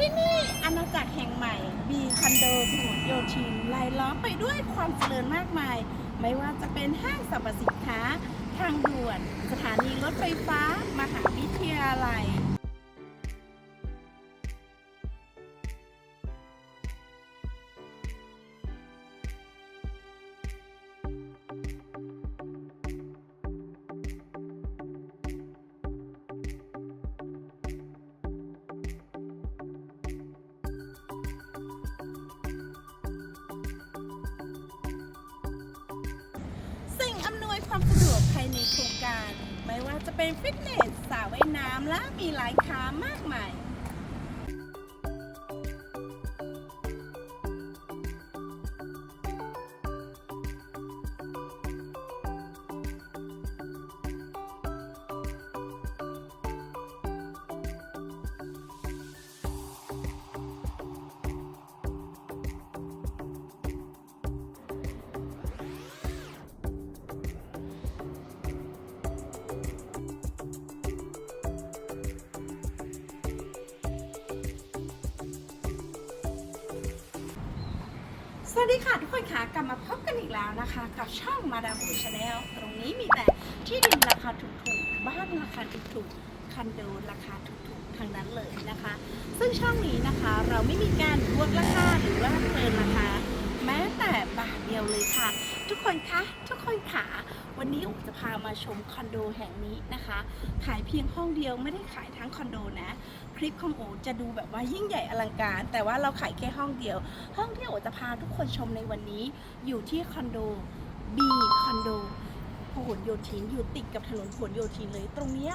ที่นี่อาณาจักรแห่งใหม่ บีคอนโดถนนโยชินลายล้อมไปด้วยความเจริญมากมาย ไม่ว่าจะเป็นห้างสรรพสินค้า ทางด่วน สถานีรถไฟฟ้า มหาวิทยาลัย หลายคามากมาย นะคะกับช่องมาดามบูชาแนลตรงนี้มีแต่ที่ดินราคาถูกๆ บ้านราคาถูกๆคอนโดราคาถูกๆทางนั้นเลยนะคะ ซึ่งช่องนี้นะคะเราไม่มีการบวกราคาหรือว่าเกินราคา แม้แต่บาท เดียวเลยค่ะ ทุกคนคะทุกคนค่ะวันนี้อุ๋จะพามาชมคอนโดแห่งนี้นะคะ ขายเพียงห้องเดียวไม่ได้ขายทั้งคอนโดนะคลิปของโอจะดูแบบว่ายิ่งใหญ่อลังการ แต่ว่าเราขายแค่ห้องเดียว ห้องที่โอจะพาทุกคนชมในวันนี้ อยู่ที่คอนโด B คอนโดพหลโยธินอยู่ติดกับถนนพหลโยธินเลย ตรงเนี้ย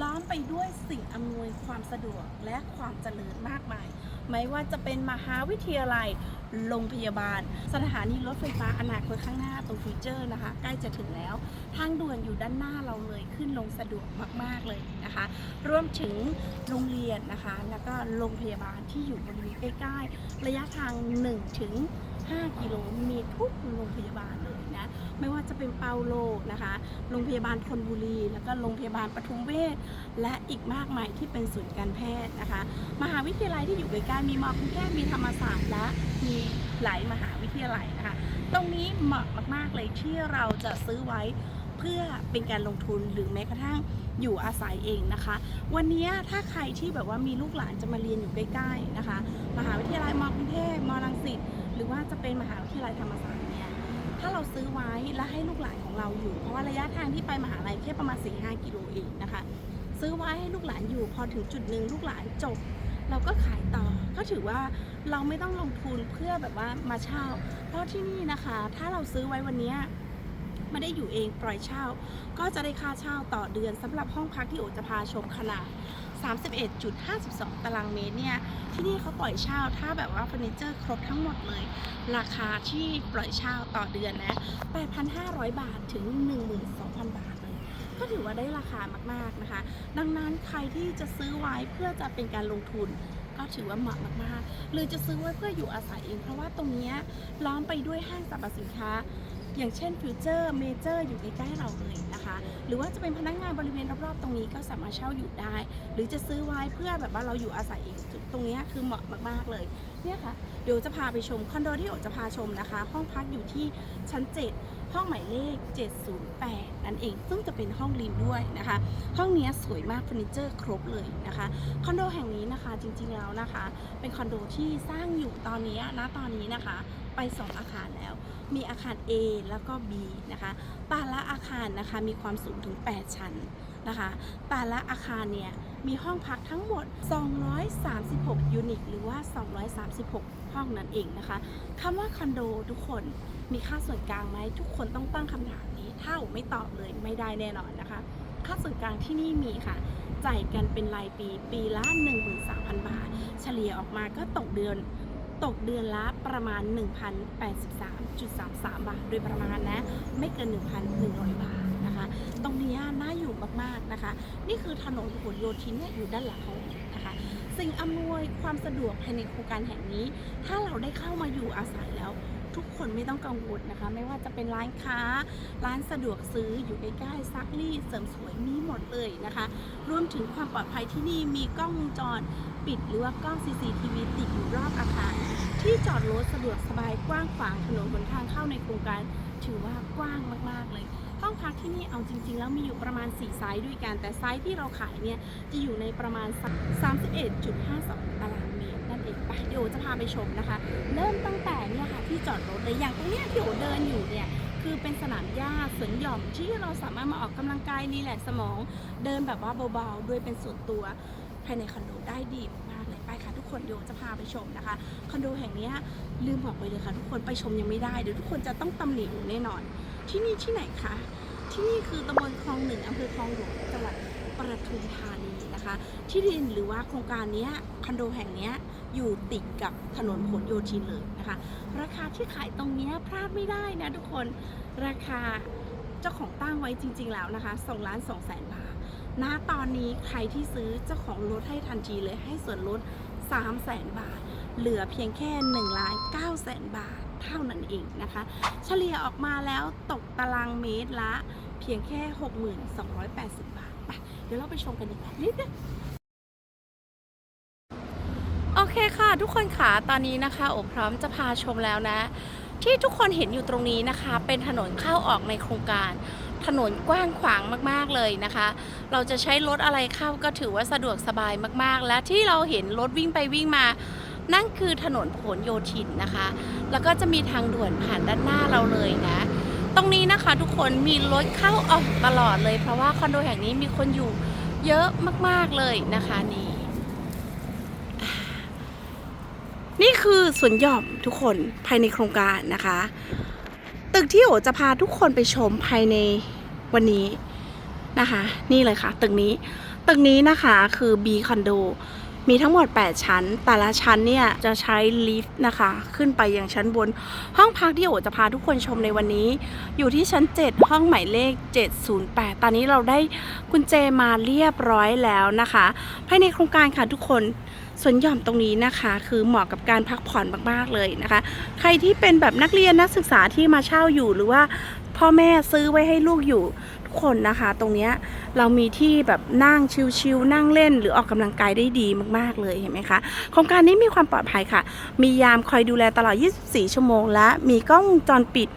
ล้อมไปด้วยสิ่งอำนวยความสะดวกและความเจริญมากมาย ไม่ว่าจะเป็นมหาวิทยาลัยโรงพยาบาล สถานีรถไฟฟ้าอนาคตข้างหน้าตรงฟิวเจอร์นะคะ ใกล้จะถึงแล้ว ทางด่วนอยู่ด้านหน้าเราเลยขึ้นลงสะดวกมาก ๆ เลยนะคะ รวมถึงโรงเรียนนะคะ แล้วก็โรงพยาบาลที่อยู่บริเวณใกล้ ๆ ระยะทาง1ถึง5กิโลมีทุกโรงพยาบาล ไม่ว่าจะเป็นเปาโลนะคะโรงพยาบาลธนบุรี แล้วก็โรงพยาบาลปทุมเวชและอีกมากมายที่เป็นศูนย์การแพทย์นะคะ มหาวิทยาลัยที่อยู่ใกล้ๆมีมอกรุงเทพมีธรรมศาสตร์และมีหลายมหาวิทยาลัยนะคะ ตรงนี้เหมาะมากๆเลยที่เราจะซื้อไว้เพื่อเป็นการลงทุนหรือแม้กระทั่งอยู่อาศัยเองนะคะ วันนี้ถ้าใครที่แบบว่ามีลูกหลานจะมาเรียนอยู่ใกล้ๆนะคะ มหาวิทยาลัยมอกรุงเทพมอรังสิตหรือว่าจะเป็นมหาวิทยาลัยธรรมศาสตร์ ถ้าเราซื้อไว้และให้ลูกหลานของเราอยู่ เพราะว่าระยะทางที่ไปมหาลัยแค่ประมาณ 4-5 กิโลเองนะคะ ซื้อไว้ให้ลูกหลานอยู่ พอถึงจุดหนึ่งลูกหลานจบ เราก็ขายต่อ ก็ถือว่าเราไม่ต้องลงทุนเพื่อแบบว่ามาเช่า เพราะที่นี่นะคะ ถ้าเราซื้อไว้วันนี้ไม่ได้อยู่เองปล่อยเช่า ก็จะได้ค่าเช่าต่อเดือนสำหรับห้องพักที่โอจะพาชมขนาด 31.52 ตารางเมตรเนี่ย ที่นี่เขาปล่อยเช่าถ้าแบบว่าเฟอร์นิเจอร์ครบทั้งหมดเลย ราคาที่ปล่อยเช่าต่อเดือนนะ 8,500 บาทถึง 12,000 บาทเลย ก็ถือว่าได้ราคามากๆนะคะ ดังนั้นใครที่จะซื้อไว้เพื่อจะเป็นการลงทุนก็ถือว่าเหมาะมากๆหรือจะซื้อไว้เพื่ออยู่อาศัยเอง เพราะว่าตรงนี้ล้อมไปด้วยห้างสรรพสินค้า อย่างเช่นฟิวเจอร์เมเจอร์อยู่ใกล้ๆเราเลยนะคะ หรือว่าจะเป็นพนักงานบริเวณรอบๆตรงนี้ก็สามารถเช่าอยู่ได้ หรือจะซื้อไว้เพื่อแบบว่าเราอยู่อาศัยเองตรงนี้คือเหมาะมากๆเลยเนี่ยค่ะเดี๋ยวจะพาไปชมคอนโดที่โอจะพาชมนะคะ ห้องพักอยู่ที่ชั้น 7 ห้องหมายเลข 708 นั่นเอง ซึ่งจะเป็นห้องริมด้วยนะคะ ห้องนี้สวยมากเฟอร์นิเจอร์ครบเลยนะคะ คอนโดแห่งนี้นะคะจริงๆแล้วนะคะ เป็นคอนโดที่สร้างอยู่ตอนนี้นะตอนนี้นะคะ ไป 2 อาคารแล้ว มีอาคาร A แล้วก็ B นะคะแต่ละอาคารนะคะมีความสูงถึง 8 ชั้นนะคะแต่ละอาคารเนี่ยมีห้องพักทั้งหมด 236 ยูนิต หรือว่า 236 ห้องนั่นเองนะคะคำว่าคอนโดทุกคนมีค่าส่วนกลางไหมทุกคนต้องตั้งคำถามนี้ถ้าไม่ตอบเลยไม่ได้แน่นอนนะคะ ค่าส่วนกลางที่นี่มีค่ะจ่ายกันเป็นรายปี ปีละ 13,000 บาท เฉลี่ยออกมาก็ตกเดือน ตกเดือนละประมาณ 1,083.33 บาท โดยประมาณนะ ไม่เกิน 1,100 บาทนะคะ ตรงนี้น่าอยู่มากๆนะคะ นี่คือถนนพหลโยธินเนี่ยอยู่ด้านหลังเรานะคะ สิ่งอำนวยความสะดวกภายในโครงการแห่งนี้ ถ้าเราได้เข้ามาอยู่อาศัยแล้วทุกคนไม่ต้องกังวลนะคะ ไม่ว่าจะเป็นร้านค้า ร้านสะดวกซื้ออยู่ใกล้ๆซักรีดเสริมสวยมีหมดเลยนะคะ รวมถึงความปลอดภัยที่นี่มีกล้องวงจร ปิดหรือว่ากล้อง CCTV ติดอยู่รอบอาคาร ที่จอดรถสะดวกสบายกว้างขวางถนนหนทางเข้าในโครงการ ถือว่ากว้างมากๆเลยห้องพักที่นี่เอาจริง ๆ แล้วมีอยู่ประมาณ 4 ไซส์ด้วยกัน แต่ไซส์ที่เราขายเนี่ยจะอยู่ในประมาณ 31.52 ตารางเมตรนั่นเองไปเดี๋ยวจะพาไปชมนะคะ เริ่มตั้งแต่เนี่ยค่ะที่จอดรถเลยอย่างตรงเนี้ยที่โอเดินอยู่เนี่ยคือเป็นสนามหญ้าสวนหย่อมที่เราสามารถมาออกกำลังกายรีแลกสมอง เดินแบบว่าเบาๆ ด้วยเป็นส่วนตัว ภายในคอนโดได้ดีมากเลยไปค่ะทุกคนเดี๋ยวจะพาไปชมนะคะคอนโดแห่งนี้ลืมบอกไปเลยค่ะทุกคนไปชมยังไม่ได้เดี๋ยวทุกคนจะต้องตำหนิหนูแน่นอน ที่นี่ที่ไหนคะที่นี่คือตำบลคลองหนึ่งอำเภอคลองหลวงจังหวัดปทุมธานีนะคะ ที่ดินหรือว่าโครงการนี้คอนโดแห่งนี้อยู่ติดกับถนนผลโยธินเลยนะคะ ราคาที่ขายตรงนี้พลาดไม่ได้นะทุกคนราคาเจ้าของตั้งไว้จริง ๆ แล้วนะคะ2ล้าน2แสนบาท ณตอนนี้ใครที่ซื้อเจ้าของลดให้ทันทีเลยให้ส่วนลด3แสนบาท เหลือเพียงแค่1ล้าน9แสนบาทเท่านั้นเองนะคะ เฉลี่ยออกมาแล้วตกตารางเมตรละเพียงแค่ 6280 บาทไปเดี๋ยวเราไปชมกันดีกว่านิดนึงโอเคค่ะ ทุกคนค่ะตอนนี้นะคะโอพร้อมจะพาชมแล้วนะ ที่ทุกคนเห็นอยู่ตรงนี้นะคะ เป็นถนนเข้าออกในโครงการ ถนนกว้างขวางมากๆเลยนะคะ เราจะใช้รถอะไรเข้าก็ถือว่าสะดวกสบายมากๆ และที่เราเห็นรถวิ่งไปวิ่งมา นั่นคือถนนผลโยธินนะคะ แล้วก็จะมีทางด่วนผ่านด้านหน้าเราเลยนะ ตรงนี้นะคะทุกคนมีรถเข้าออกตลอดเลย เพราะว่าคอนโดแห่งนี้มีคนอยู่เยอะมากๆเลยนะคะนี่นี่คือสวนหย่อมทุกคนภายในโครงการนะคะ ตึกที่โอจะพาทุกคนไปชมภายในวันนี้นะคะ นี่เลยค่ะ ตึกนี้ ตึกนี้นะคะคือ B คอนโด มีทั้งหมด 8 ชั้น แต่ละชั้นเนี่ยจะใช้ลิฟต์นะคะ ขึ้นไปยังชั้นบน ห้องพักที่โอจะพาทุกคนชมในวันนี้ อยู่ที่ชั้น 7 ห้องหมายเลข 708 ตอนนี้เราได้กุญแจมาเรียบร้อยแล้วนะคะ ภายในโครงการค่ะทุกคนสวนหย่อมตรงนี้นะคะ คือเหมาะกับการพักผ่อนมาก ๆ เลยนะคะ ใครที่เป็นแบบนักเรียนนักศึกษาที่มาเช่าอยู่หรือว่า พ่อแม่ซื้อไว้ให้ลูกอยู่ทุกคนนะคะ ตรงเนี้ยเรามีที่แบบนั่งชิลๆนั่งเล่น หรือออกกำลังกายได้ดีมากๆเลยเห็นไหมคะโครงการนี้มีความปลอดภัยค่ะ มียามคอยดูแลตลอด 24 ชั่วโมง และมีกล้องวงจรปิด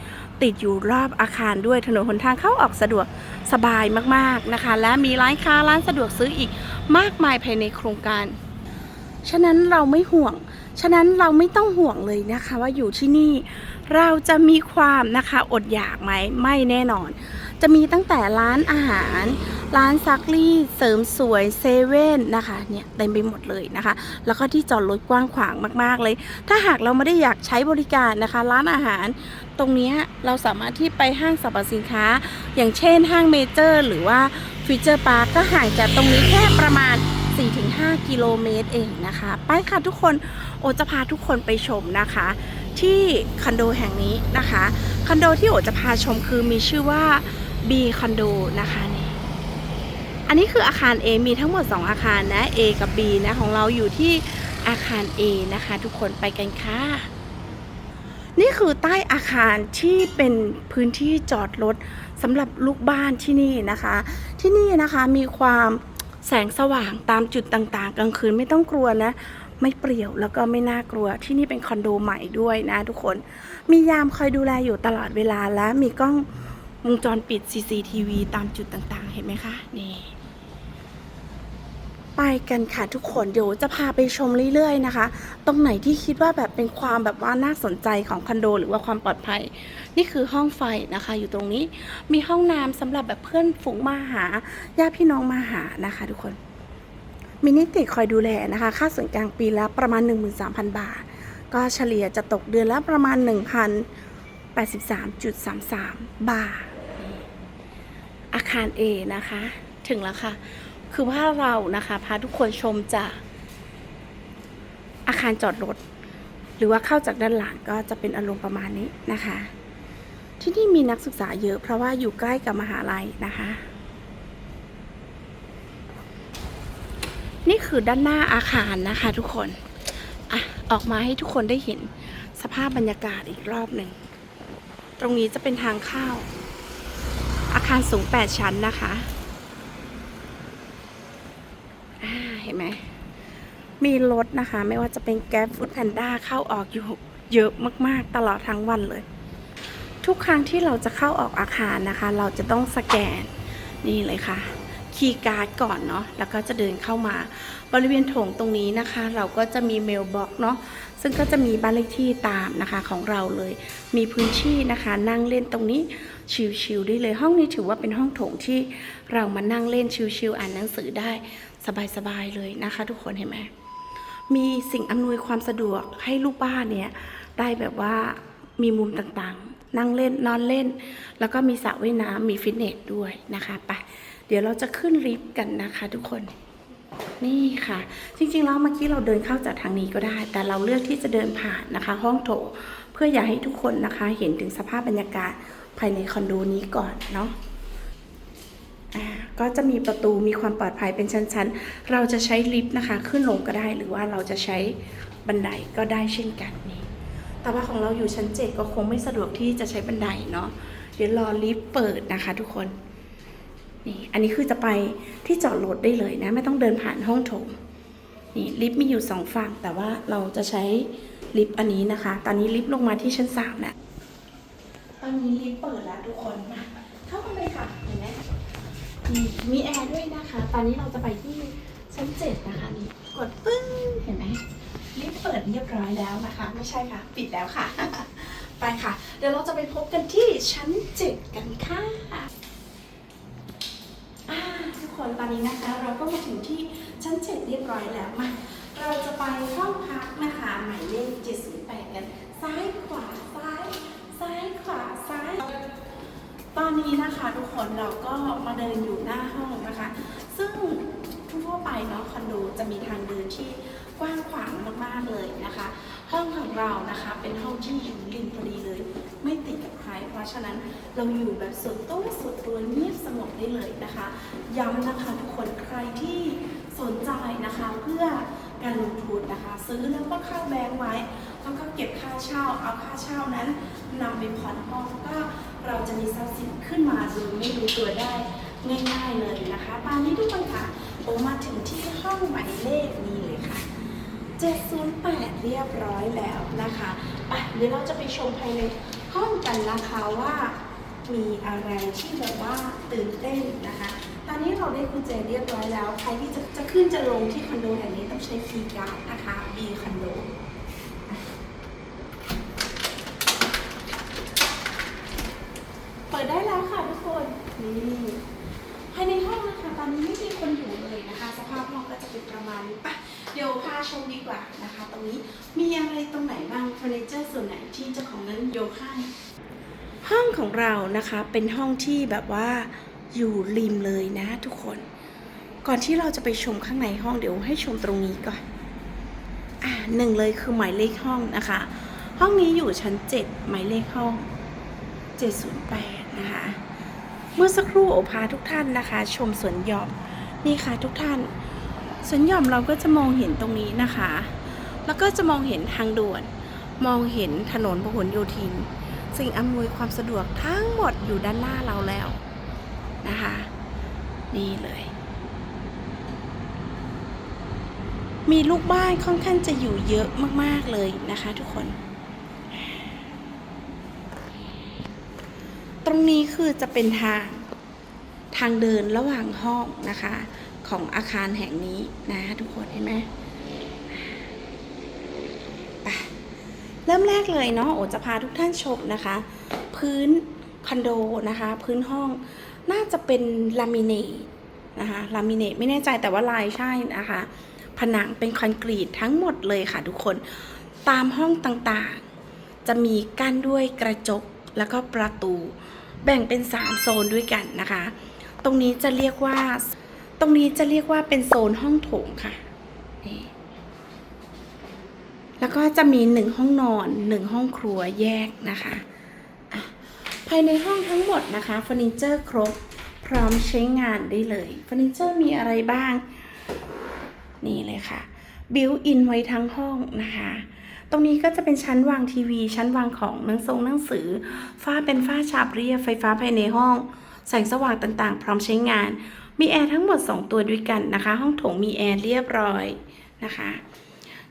ติดอยู่รอบอาคารด้วยถนนหนทางเข้าออกสะดวกสบายมากๆนะคะ และมีร้านค้าร้านสะดวกซื้ออีกมากมายภายในโครงการ ฉะนั้นเราไม่ห่วง ฉะนั้นเราไม่ต้องห่วงเลยนะคะว่าอยู่ที่นี่ เราจะมีความนะคะอดอยากไหมไม่แน่นอน จะมีตั้งแต่ร้านอาหาร ร้านซักรีดเสริมสวยเซเว่นนะคะเนี่ยเต็มไปหมดเลยนะคะ แล้วก็ที่จอดรถกว้างขวางมากๆเลย ถ้าหากเราไม่ได้อยากใช้บริการนะคะ ร้านอาหาร ตรงนี้เราสามารถที่ไปห้างสรรพสินค้า อย่างเช่นห้างเมเจอร์หรือว่าฟิวเจอร์พาร์คก็ห่างจากตรงนี้แค่ประมาณ4-5 กิโลเมตรเองนะคะ ไปค่ะทุกคน โอจะพาทุกคนไปชมนะคะ ที่คอนโดแห่งนี้นะคะคอนโดที่โอจะพาชมคือมีชื่อว่า B คอนโดนะคะนี่อันนี้คืออาคาร A มีทั้งหมด 2 อาคารนะ A กับ B นะของเราอยู่ที่อาคาร A นะคะ ทุกคนไปกันค่ะนี่คือใต้อาคารที่เป็นพื้นที่จอดรถสำหรับลูกบ้านที่นี่นะคะ ที่นี่นะคะมีความแสงสว่างตามจุดต่างๆ กลางคืนไม่ต้องกลัวนะ ไม่เปรี่ยวแล้วก็ไม่น่ากลัวที่นี่เป็นคอนโดใหม่ด้วยนะทุกคน มียามคอยดูแลอยู่ตลอดเวลาและมีกล้องวงจรปิด CCTV ตามจุดต่างๆ เห็นไหมคะ นี่ ไปกันค่ะทุกคนเดี๋ยวจะพาไปชมเรื่อยๆนะคะ ตรงไหนที่คิดว่าแบบเป็นความแบบว่าน่าสนใจของคอนโด หรือว่าความปลอดภัย นี่คือห้องไฟนะคะ อยู่ตรงนี้มีห้องน้ำสำหรับแบบเพื่อนฝูงมาหาญาติพี่น้องมาหานะคะ ทุกคน มีนิติคอยดูแลนะคะ ค่าส่วนกลางปีละประมาณ 13,000 บาท ก็เฉลี่ยจะตกเดือนละประมาณ 1,083.33 บาท อาคาร A นะคะ ถึงแล้วค่ะ คือว่าเรานะคะพาทุกคนชมจากอาคารจอดรถ หรือว่าเข้าจากด้านหลังก็จะเป็นอารมณ์ประมาณนี้นะคะ ที่นี่มีนักศึกษาเยอะเพราะว่าอยู่ใกล้กับมหาลัยนะคะ นี่คือด้านหน้าอาคารนะคะทุกคนอะออกมาให้ทุกคนได้เห็นสภาพบรรยากาศอีกรอบหนึ่ง ตรงนี้จะเป็นทางเข้า อาคารสูง 8 ชั้นนะคะอ่าเห็นไหม มีรถนะคะ ไม่ว่าจะเป็นแก๊ f ฟู้ดแพนด้าเข้าออกอยู่เยอะมากๆ ตลอดทั้งวันเลย ทุกครั้งที่เราจะเข้าออกอาคารนะคะ เราจะต้องสแกนนี่เลยค่ะ คีย์การ์ดก่อนเนาะแล้วก็จะเดินเข้ามาบริเวณโถงตรงนี้นะคะ เราก็จะมีเมลบ็อกเนาะซึ่งก็จะมีบ้านเลขที่ตามนะคะของเราเลย มีพื้นที่นะคะ นั่งเล่นตรงนี้ชิลๆได้เลย ห้องนี้ถือว่าเป็นห้องโถงที่เรามานั่งเล่นชิลๆอ่านหนังสือได้สบายๆเลยนะคะ ทุกคนเห็นไหมมีสิ่งอำนวยความสะดวกให้ลูกบ้านเนี่ยได้แบบว่ามีมุมต่างๆ นั่งเล่นนอนเล่น แล้วก็มีสระว่ายน้ำมีฟิตเนสด้วยนะคะไป เดี๋ยวเราจะขึ้นลิฟต์กันนะคะ ทุกคน นี่ค่ะ จริงๆแล้วเมื่อกี้เราเดินเข้าจากทางนี้ก็ได้ แต่เราเลือกที่จะเดินผ่านนะคะ ห้องโถงเพื่ออยากให้ทุกคนนะคะ เห็นถึงสภาพบรรยากาศภายในคอนโดนี้ก่อนเนาะก็จะมีประตูมีความปลอดภัยเป็นชั้นๆ เราจะใช้ลิฟต์นะคะ ขึ้นลงก็ได้หรือว่าเราจะใช้บันไดก็ได้เช่นกันนี่แต่ว่าของเราอยู่ชั้นเจ็ดก็คงไม่สะดวกที่จะใช้บันไดเนาะเดี๋ยวรอลิฟต์เปิดนะคะทุกคน นี่อันนี้คือจะไปที่จอดรถได้เลยนะ ไม่ต้องเดินผ่านห้องโถงนี่ลิฟต์มีอยู่สองฝั่ง แต่ว่าเราจะใช้ลิฟต์อันนี้นะคะ ตอนนี้ลิฟต์ลงมาที่ชั้นสามแล้วตอนนี้ลิฟต์เปิดแล้วทุกคนมาเข้ามาเลยค่ะเห็นไหมมีมีแอร์ด้วยนะคะ ตอนนี้เราจะไปที่ชั้นเจ็ดนะคะนี่กดปึ้งเห็นไหมลิฟต์เปิดเรียบร้อยแล้วนะคะ ไม่ใช่ค่ะ ปิดแล้วค่ะ ไปค่ะ เดี๋ยวเราจะไปพบกันที่ชั้นเจ็ดกันค่ะ คนตอนนี้นะคะ เราก็มาถึงที่ชั้นเจ็ดเรียบร้อยแล้วมาเราจะไปห้องพักนะคะหมายเลข708กัน ซ้ายขวาซ้าย ซ้ายขวาซ้าย ตอนนี้นะคะทุกคนเราก็มาเดินอยู่หน้าห้องนะคะ ซึ่งทั่วไปเนาะคอนโดจะมีทางเดินที่กว้างขวางมากๆเลยนะคะ ห้องของเรานะคะเป็นห้องที่อยู่ริมพอดีเลย ไม่ติดกับใคร เพราะฉะนั้นเราอยู่แบบส่วนตัวส่วนตัวเงียบสงบได้เลยนะคะ ย้ำนะคะทุกคนใครที่สนใจนะคะเพื่อการลงทุนนะคะ ซื้อแล้วก็เข้าแบงก์ไว้แล้วก็เก็บค่าเช่าเอาค่าเช่านั้นนำไปผ่อนห้องก็เราจะมีทรัพย์สินขึ้นมาโดยไม่รู้ตัวได้ง่ายๆเลยนะคะตอนนี้ทุกคนค่ะโอมาถึงที่ห้องหมายเลขนี้เลยค่ะ 708 เรียบร้อยแล้วนะคะ ไปเดี๋ยวเราจะไปชมภายใน ห้องกันนะคะว่ามีอะไรที่แบบว่าตื่นเต้นนะคะ ตอนนี้เราได้กุญแจเรียบร้อยแล้ว ใครที่จะจะขึ้นจะลงที่คอนโดแห่งนี้ต้องใช้คีย์การ์ดนะคะ B คอนโดเปิดได้แล้วค่ะทุกคนนี่ภายในห้องนะคะตอนนี้ไม่มีคนอยู่เลยนะคะ สภาพห้องก็จะเป็นประมาณนี้ปะเดี๋ยวพาชมดีกว่านะคะ ตรงนี้มีอะไรตรงไหนบ้าง ยกให้ห้องของเรานะคะเป็นห้องที่แบบว่าอยู่ริมเลยนะทุกคน ก่อนที่เราจะไปชมข้างในห้องเดี๋ยวให้ชมตรงนี้ก่อนอ่าหนึ่งเลยคือหมายเลขห้องนะคะ ห้องนี้อยู่ชั้น 7 หมายเลขห้อง 708 นะคะ เมื่อสักครู่โอพาทุกท่านนะคะ ชมสวนหย่อมนี่ค่ะทุกท่านสวนหย่อมเราก็จะมองเห็นตรงนี้นะคะ แล้วก็จะมองเห็นทางด่วน มองเห็นถนนพหลโยธิน สิ่งอำนวยความสะดวกทั้งหมดอยู่ด้านหน้าเราแล้วนะคะ นี่เลย มีลูกบ้านค่อนข้างจะอยู่เยอะมากๆเลยนะคะทุกคน ตรงนี้คือจะเป็นทางทางเดินระหว่างห้องนะคะ ของอาคารแห่งนี้นะทุกคนเห็นไหมไป เริ่มแรกเลยเนาะโอจะพาทุกท่านชมนะคะ พื้นคอนโดนะคะ พื้นห้องน่าจะเป็นลามิเนตนะคะลามิเนตไม่แน่ใจแต่ว่าลายใช่นะคะ ผนังเป็นคอนกรีตทั้งหมดเลยค่ะทุกคนตามห้องต่างๆ จะมีกั้นด้วยกระจกแล้วก็ประตู แบ่งเป็น 3 โซนด้วยกันนะคะ ตรงนี้จะเรียกว่า ตรงนี้จะเรียกว่าเป็นโซนห้องโถงค่ะนี่ แล้วก็จะมีหนึ่งห้องนอนหนึ่งห้องครัวแยกนะคะ ภายในห้องทั้งหมดนะคะเฟอร์นิเจอร์ครบพร้อมใช้งานได้เลยเฟอร์นิเจอร์มีอะไรบ้าง นี่เลยค่ะบิวอินไว้ทั้งห้องนะคะ ตรงนี้ก็จะเป็นชั้นวางทีวี ชั้นวางของหนังทรงหนังสือ ฝ้าเป็นฝ้าฉาบเรียบไฟฟ้าภายในห้อง แสงสว่างต่างๆ พร้อมใช้งาน มีแอร์ทั้งหมด 2 ตัวด้วยกันนะคะ ห้องโถงมีแอร์เรียบร้อยนะคะ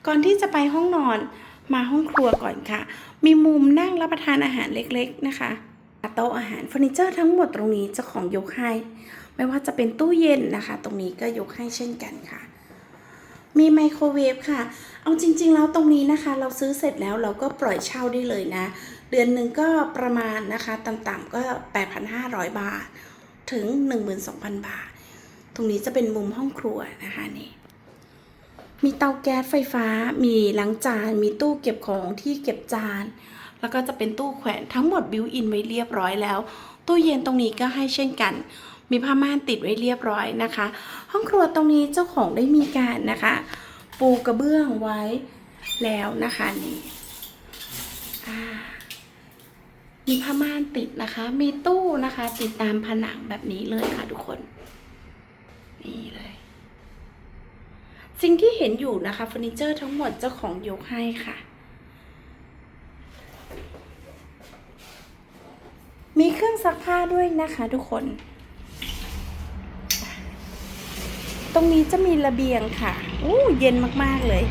ก่อนที่จะไปห้องนอนมาห้องครัวก่อนค่ะ มีมุมนั่งรับประทานอาหารเล็กๆนะคะโต๊ะอาหารเฟอร์นิเจอร์ทั้งหมดตรงนี้เจ้าของยกให้ ไม่ว่าจะเป็นตู้เย็นนะคะ ตรงนี้ก็ยกให้เช่นกันค่ะ มีไมโครเวฟค่ะ เอาจริง ๆ แล้วตรงนี้นะคะ เราซื้อเสร็จแล้วเราก็ปล่อยเช่าได้เลยนะ เดือนหนึ่งก็ประมาณนะคะ ต่ำๆก็ 8,500 บาท ถึง 12,000 บาท ตรงนี้จะเป็นมุมห้องครัวนะคะนี่ มีเตาแก๊สไฟฟ้า มีล้างจาน มีตู้เก็บของที่เก็บจาน แล้วก็จะเป็นตู้แขวนทั้งหมดบิวอินไว้เรียบร้อยแล้ว ตู้เย็นตรงนี้ก็ให้เช่นกัน มีผ้าม่านติดไว้เรียบร้อยนะคะ ห้องครัวตรงนี้เจ้าของได้มีการนะคะ ปูกระเบื้องไว้แล้วนะคะนี่มีผ้าม่านติดนะคะ มีตู้นะคะ ติดตามผนังแบบนี้เลยค่ะทุกคนเลย สิ่งที่เห็นอยู่นะคะเฟอร์นิเจอร์ทั้งหมดเจ้าของยกให้ค่ะ มีเครื่องซักผ้าด้วยนะคะทุกคน ตรงนี้จะมีระเบียงค่ะอู้เย็นมากๆเลย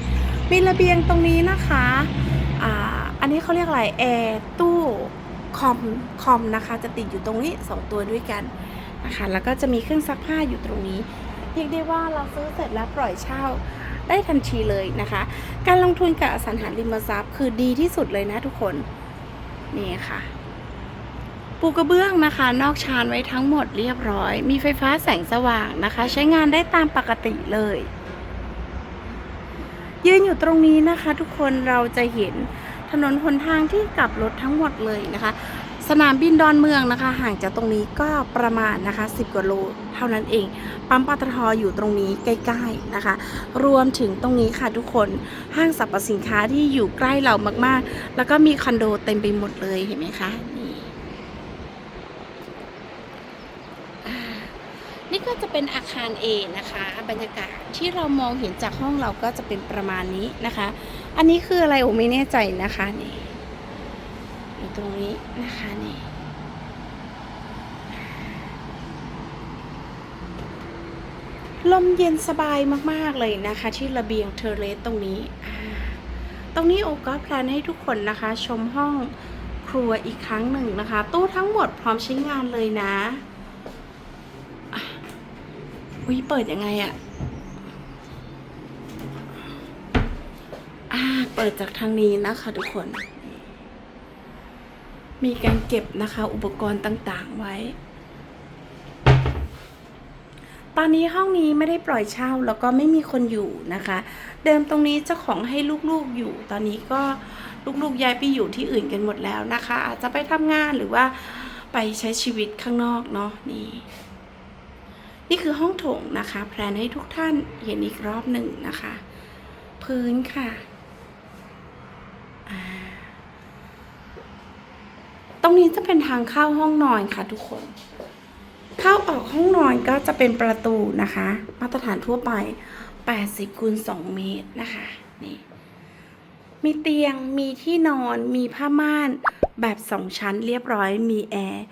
มีระเบียงตรงนี้นะคะอ่าอันนี้เขาเรียกอะไรแอร์ตู้คอมคอมนะคะ จะติดอยู่ตรงนี้สองตัวด้วยกันนะคะ แล้วก็จะมีเครื่องซักผ้าอยู่ตรงนี้ เรียกได้ว่าเราซื้อเสร็จแล้วปล่อยเช่าได้ทันทีเลยนะคะ การลงทุนกับอสังหาริมทรัพย์ คือดีที่สุดเลยนะทุกคน นี่ค่ะ ปูกระเบื้องนะคะ นอกชานไว้ทั้งหมดเรียบร้อย มีไฟฟ้าแสงสว่างนะคะ ใช้งานได้ตามปกติเลย ยืนอยู่ตรงนี้นะคะ ทุกคนเราจะเห็นถนนหนทางที่กลับรถทั้งหมดเลยนะคะ สนามบินดอนเมืองนะคะ ห่างจากตรงนี้ก็ประมาณนะคะ 10กว่าโลเท่านั้นเอง ปั๊มปตทอยู่ตรงนี้ใกล้ๆนะคะ รวมถึงตรงนี้ค่ะทุกคนห้างสรรพสินค้าที่อยู่ใกล้เรามากๆ แล้วก็มีคอนโดเต็มไปหมดเลยเห็นไหมคะนี่นี่ก็จะเป็นอาคาร A นะคะ บรรยากาศที่เรามองเห็นจากห้องเราก็จะเป็นประมาณนี้นะคะ อันนี้คืออะไรโอไม่แน่ใจนะคะนี่ อยู่ตรงนี้นะคะนี่ลมเย็นสบายมากๆเลยนะคะ ที่ระเบียงเทอร์เลสตรงนี้ ตรงนี้โอก็แพลนให้ทุกคนนะคะ ชมห้องครัวอีกครั้งหนึ่งนะคะ ตู้ทั้งหมดพร้อมใช้งานเลยนะอะอุ้ยเปิดยังไงอะอ่าเปิดจากทางนี้นะคะทุกคน มีการเก็บนะคะอุปกรณ์ต่างๆไว้ ตอนนี้ห้องนี้ไม่ได้ปล่อยเช่าแล้วก็ไม่มีคนอยู่นะคะ เดิมตรงนี้เจ้าของให้ลูกๆอยู่ ตอนนี้ก็ลูกๆย้ายไปอยู่ที่อื่นกันหมดแล้วนะคะ อาจจะไปทำงานหรือว่าไปใช้ชีวิตข้างนอกเนาะนี่นี่คือห้องโถงนะคะ แพลนให้ทุกท่านเห็นอีกรอบหนึ่งนะคะ พื้นค่ะอ่า ตรงนี้จะเป็นทางเข้าห้องนอนค่ะทุกคน เข้าออกห้องนอนก็จะเป็นประตูนะคะ มาตรฐานทั่วไป 80คูณ2เมตรนะคะนี่มีเตียงมีที่นอนมีผ้าม่านแบบสองชั้นเรียบร้อยมีแอร์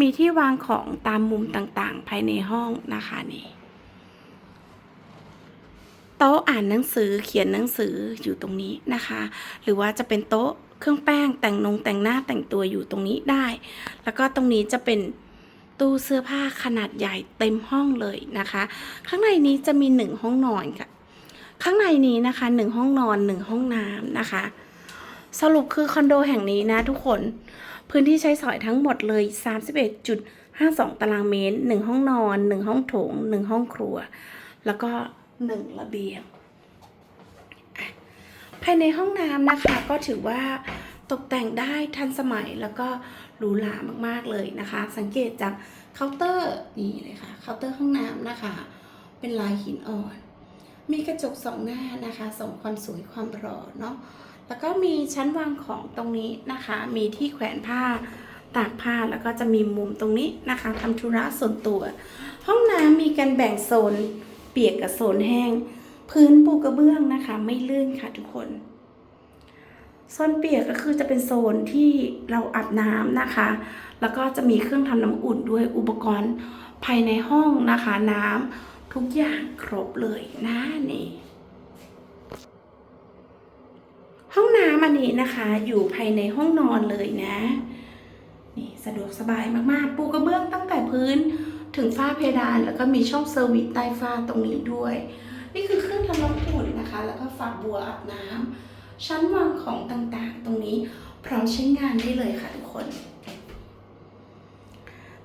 มีที่วางของตามมุมต่างๆ ภายในห้องนะคะนี่โต๊ะอ่านหนังสือเขียนหนังสืออยู่ตรงนี้นะคะ หรือว่าจะเป็นโต๊ะ เครื่องแป้งแต่งนงแต่งหน้าแต่งตัวอยู่ตรงนี้ได้ แล้วก็ตรงนี้จะเป็นตู้เสื้อผ้าขนาดใหญ่เต็มห้องเลยนะคะ ข้างในนี้จะมีหนึ่งห้องนอนค่ะ ข้างในนี้นะคะหนึ่งห้องนอนหนึ่งห้องน้ำนะคะ สรุปคือคอนโดแห่งนี้นะทุกคน พื้นที่ใช้สอยทั้งหมดเลย 31.52 ตารางเมตรหนึ่งห้องนอนหนึ่งห้องโถงหนึ่งห้องครัว แล้วก็หนึ่งระเบียง ภายในห้องน้ำนะคะก็ถือว่าตกแต่งได้ทันสมัยแล้วก็หรูหรามากๆเลยนะคะ สังเกตจากเคาน์เตอร์นี่เลยค่ะเคาน์เตอร์ห้องน้ำนะคะ เป็นลายหินอ่อน มีกระจกสองหน้านะคะส่งความสวยความหล่อเนาะแล้วก็มีชั้นวางของตรงนี้นะคะ มีที่แขวนผ้าตากผ้าแล้วก็จะมีมุมตรงนี้นะคะทำธุระส่วนตัว ห้องน้ำมีการแบ่งโซนเปียกกับโซนแห้ง พื้นปูกระเบื้องนะคะ ไม่ลื่นค่ะทุกคนโซนเปียกก็คือจะเป็นโซนที่เราอาบน้ำนะคะ แล้วก็จะมีเครื่องทำน้ำอุ่นด้วยอุปกรณ์ภายในห้องนะคะ น้ำทุกอย่างครบเลยนะนี่ห้องน้ำอันนี้นะคะ อยู่ภายในห้องนอนเลยนะนี่สะดวกสบายมากๆ ปูกระเบื้องตั้งแต่พื้นถึงฝ้าเพดานแล้วก็มีช่องเซอร์วิสใต้ฝ้าตรงนี้ด้วย นี่คือเครื่องทำน้ำอุ่นนะคะ แล้วก็ฝักบัวอาบน้ำชั้นวางของต่างๆ ตรงนี้พร้อมใช้งานได้เลยค่ะทุกคน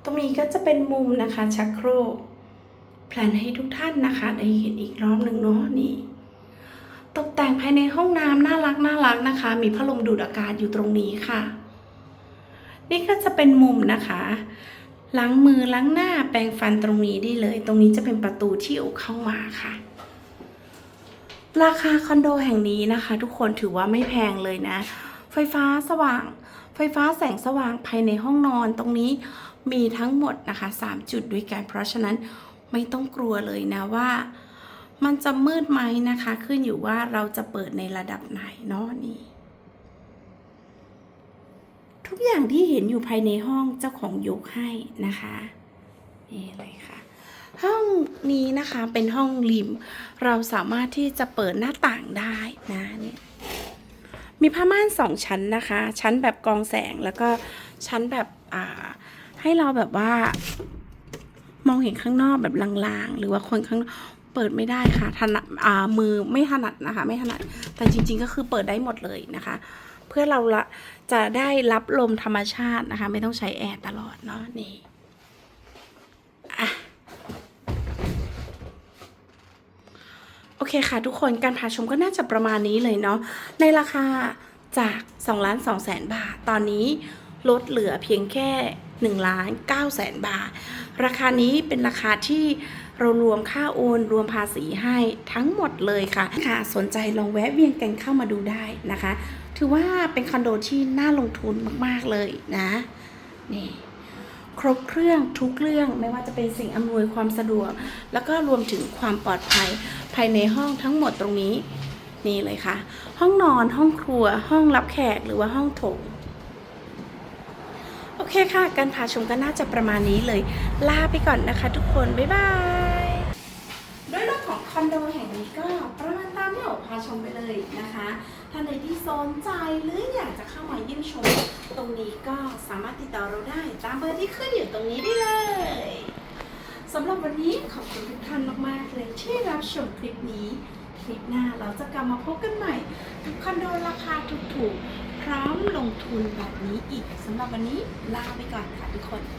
ตรงนี้ก็จะเป็นมุมนะคะชักโครกแพลนให้ทุกท่านนะคะ ได้เห็นอีกรอบหนึ่งเนาะนี่ตกแต่งภายในห้องน้ำน่ารักน่ารักนะคะ มีพัดลมดูดอากาศอยู่ตรงนี้ค่ะ นี่ก็จะเป็นมุมนะคะล้างมือล้างหน้าแปรงฟันตรงนี้ได้เลย ตรงนี้จะเป็นประตูที่เอาเข้ามาค่ะ ราคาคอนโดแห่งนี้นะคะ ทุกคนถือว่าไม่แพงเลยนะ ไฟฟ้าสว่าง ไฟฟ้าแสงสว่างภายในห้องนอนตรงนี้มีทั้งหมดนะคะ 3 จุดด้วยกัน เพราะฉะนั้นไม่ต้องกลัวเลยนะว่า มันจะมืดไหมนะคะ ขึ้นอยู่ว่าเราจะเปิดในระดับไหนเนาะนี่ทุกอย่างที่เห็นอยู่ภายในห้องเจ้าของยกให้นะคะนี่เลยค่ะ ห้องนี้นะคะเป็นห้องริม เราสามารถที่จะเปิดหน้าต่างได้นะเนี่ยมีผ้าม่านสองชั้นนะคะ ชั้นแบบกองแสงแล้วก็ชั้นแบบอ่าให้เราแบบว่า มองเห็นข้างนอกแบบลางๆ หรือว่าคนข้างเปิดไม่ได้ค่ะถนัดอ่ามือไม่ถนัดนะคะ ไม่ถนัดแต่จริง ๆ ก็คือเปิดได้หมดเลยนะคะ เพื่อเราละจะได้รับลมธรรมชาตินะคะ ไม่ต้องใช้แอร์ตลอดเนาะนี่อะโอ เคค่ะทุกคนการพาชมก็น่าจะประมาณนี้เลยเนาะในราคาจาก2ล้าน2แสนบาท ตอนนี้ลดเหลือเพียงแค่1ล้าน9แสนบาท ราคานี้เป็นราคาที่เรารวมค่าโอนรวมภาษีให้ทั้งหมดเลยค่ะค่ะ สนใจลองแวะเวียนกันเข้ามาดูได้นะคะ ถือว่าเป็นคอนโดที่น่าลงทุนมาก ๆ เลยนะ นี่ ครบเครื่องทุกเรื่องไม่ว่าจะเป็นสิ่งอำนวยความสะดวก แล้วก็รวมถึงความปลอดภัยภายในห้องทั้งหมดตรงนี้นี่เลยค่ะ ห้องนอนห้องครัวห้องรับแขกหรือว่าห้องโถงโอเคค่ะ การพาชมก็น่าจะประมาณนี้เลย ลาไปก่อนนะคะทุกคน บ๊ายบาย ด้วยรถของคอนโดแห่งนี้ก็ประาณตามที่เราพาชมไปเลยนะคะ ท่านใดที่สนใจหรืออยากจะเข้ามาเยี่ยมชม ตรงนี้ก็สามารถติดต่อเราได้ตามเบอร์ที่ขึ้นอยู่ตรงนี้ได้เลยสำหรับวันนี้ขอบคุณทุกท่านมากๆเลยที่รับชมคลิปนี้ คลิปหน้าเราจะกลับมาพบกันใหม่กับคอนโดราคาถูกๆพร้อมลงทุนแบบนี้อีกสำหรับวันนี้ลาไปก่อนค่ะทุกคน